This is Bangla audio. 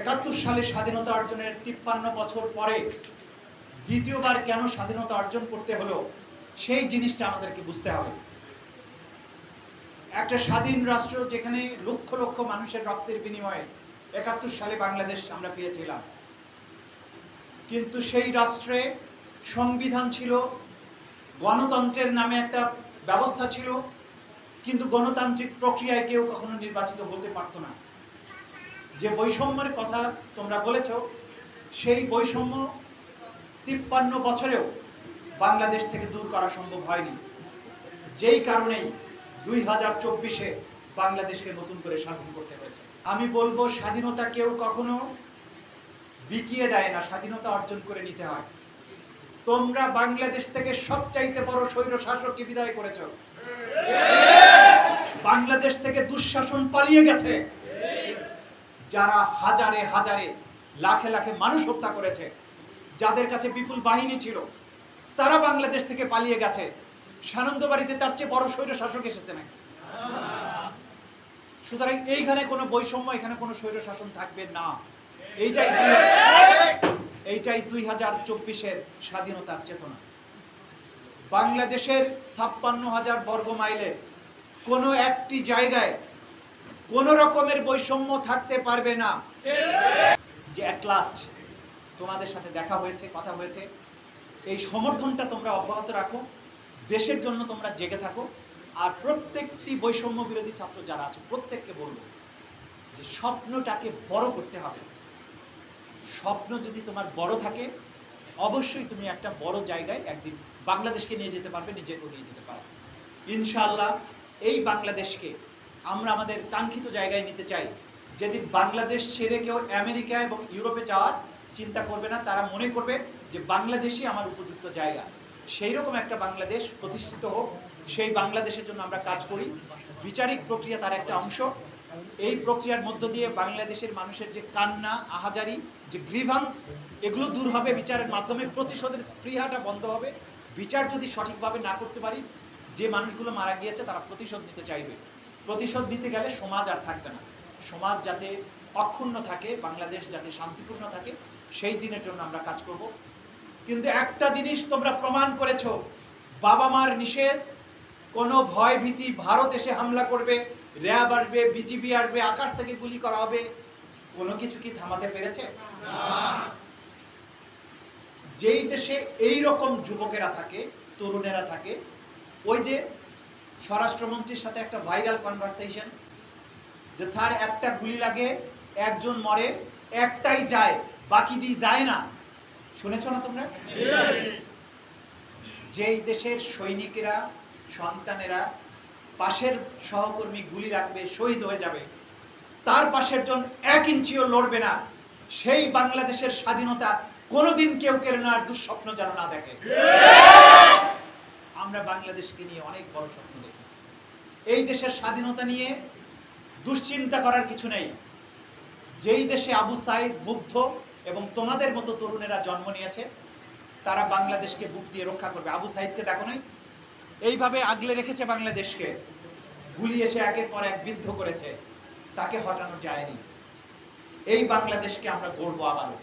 একাত্তর সালে স্বাধীনতা অর্জনের তিপ্পান্ন বছর পরে দ্বিতীয়বার কেন স্বাধীনতা অর্জন করতে হলো, সেই জিনিসটা আমাদেরকে বুঝতে হবে। একটা স্বাধীন রাষ্ট্র যেখানে লক্ষ লক্ষ মানুষের রক্তের বিনিময়ে একাত্তর সালে বাংলাদেশ আমরা পেয়েছিলাম। কিন্তু সেই রাষ্ট্রে সংবিধান ছিল, গণতন্ত্রের নামে একটা ব্যবস্থা ছিল, কিন্তু গণতান্ত্রিক প্রক্রিয়ায় কেউ কখনো নির্বাচিত হতে পারতো না। যে বৈষম্যের কথা তোমরা বলেছ, সেই বৈষম্য তিপ্পান্ন বছরেও বাংলাদেশ থেকে দূর করা সম্ভব হয়নি। যেই কারণেই দুই হাজার চব্বিশে বাংলাদেশকে নতুন করে স্বাধীন করতে হয়েছে। আমি বলব, স্বাধীনতা কেউ কখনো বিকিয়ে দেয় না, স্বাধীনতা অর্জন করে নিতে হয়। তোমরা বাংলাদেশ থেকে সবচাইতে বড় স্বৈর শাসককে বিদায় করেছ। বাংলাদেশ থেকে দুঃশাসন পালিয়ে গেছে। যারা হাজারে হাজারে, লাখে লাখে মানুষ হত্যা করেছে, যাদের কাছে বিপুল বাহিনী ছিল, তারা বাংলাদেশ থেকে পালিয়ে গেছে। সানন্দ বাড়িতে তার চেয়ে বড় স্বৈর শাসক এসেছে নাকি? সুতরাং এইখানে কোনো বৈষম্য, এখানে কোনো স্বৈর শাসন থাকবে না। এইটাই এইটাই দুই হাজার চব্বিশের স্বাধীনতার চেতনা। বাংলাদেশের ছাপ্পান্ন হাজার বর্গ মাইলের কোনো একটি জায়গায় কোন রকমের বৈষম্য থাকতে পারবে না। যে অ্যাট লাস্ট তোমাদের সাথে দেখা হয়েছে, কথা হয়েছে, এই সমর্থনটা তোমরা অব্যাহত রাখো। দেশের জন্য তোমরা জেগে থাকো। আর প্রত্যেকটি বৈষম্য বিরোধী ছাত্র যারা আছে, প্রত্যেককে বলব যে স্বপ্নটাকে বড় করতে হবে। স্বপ্ন যদি তোমার বড় থাকে, অবশ্যই তুমি একটা বড় জায়গায় একদিন বাংলাদেশকে নিয়ে যেতে পারবে, নিজেকেও নিয়ে যেতে পারবে। ইনশাআল্লাহ এই বাংলাদেশকে আমরা আমাদের কাঙ্ক্ষিত জায়গায় নিতে চাই। যেদিন বাংলাদেশ ছেড়ে কেউ আমেরিকা এবং ইউরোপে যাওয়ার চিন্তা করবে না, তারা মনে করবে যে বাংলাদেশই আমার উপযুক্ত জায়গা। সেই রকম একটা বাংলাদেশ প্রতিষ্ঠিত হোক, সেই বাংলাদেশের জন্য আমরা কাজ করি। বিচারিক প্রক্রিয়া তার একটা অংশ। এই প্রক্রিয়ার মধ্য দিয়ে বাংলাদেশের মানুষের যে কান্না, আহাজারি, যে গ্রিভান্স এগুলো দূর হবে। বিচারের মাধ্যমে প্রতিশোধের স্পৃহাটা বন্ধ হবে। বিচার যদি সঠিকভাবে না করতে পারি, যে মানুষগুলো মারা গিয়েছে, তারা প্রতিশোধ নিতে চাইবে। প্রতিশোধ দিতে গেলে সমাজ আর থাকবে না। সমাজ যাতে অক্ষুণ্ণ থাকে, বাংলাদেশ যাতে শান্তিপূর্ণ থাকে, সেই দিনের জন্য আমরা কাজ করব। কিন্তু একটা জিনিস তোমরা প্রমাণ করেছ, বাবা মার নিষেধ, কোনো ভয় ভীতি ভারত এসে হামলা করবে, র্যাব আসবে, বিজিবি আসবে, আকাশ থেকে গুলি করা হবে, কোনো কিছু কি থামাতে পেরেছে? যেই দেশে এই রকম যুবকেরা থাকে, তরুণেরা থাকে, ওই যে স্বরাষ্ট্রমন্ত্রীর সাথে একটা ভাইরাল কনভারসেশন যে স্যার একটা গুলি লাগে, একজন মরে, একটাই যায়, বাকিটি যায় না। শুনেছ না তোমরা? যেই দেশের সৈনিকেরা, সন্তানেরা পাশের সহকর্মী গুলি রাখবে, শহীদ হয়ে যাবে, তার পাশের জন এক ইঞ্চিও লড়বে না। সেই বাংলাদেশের স্বাধীনতা কোনোদিন কেউ কেড়ে নেওয়ার দুঃস্বপ্ন যেন না দেখে। আমরা বাংলাদেশকে নিয়ে অনেক বড় স্বপ্ন দেখি। এই দেশের স্বাধীনতা নিয়ে দুশ্চিন্তা করার কিছু নেই। যেই দেশে আবু সাইদ মুগ্ধ এবং তোমাদের মতো তরুণেরা জন্ম নিয়েছে, তারা বাংলাদেশকে বুক দিয়ে রক্ষা করবে। আবু সাইদকে দেখো নাই? এইভাবে আগলে রেখেছে বাংলাদেশকে। গুলি এসে একের পর এক বিদ্ধ করেছে। তাকে হটানো যায়নি। এই বাংলাদেশকে আমরা গড়বো আবারও।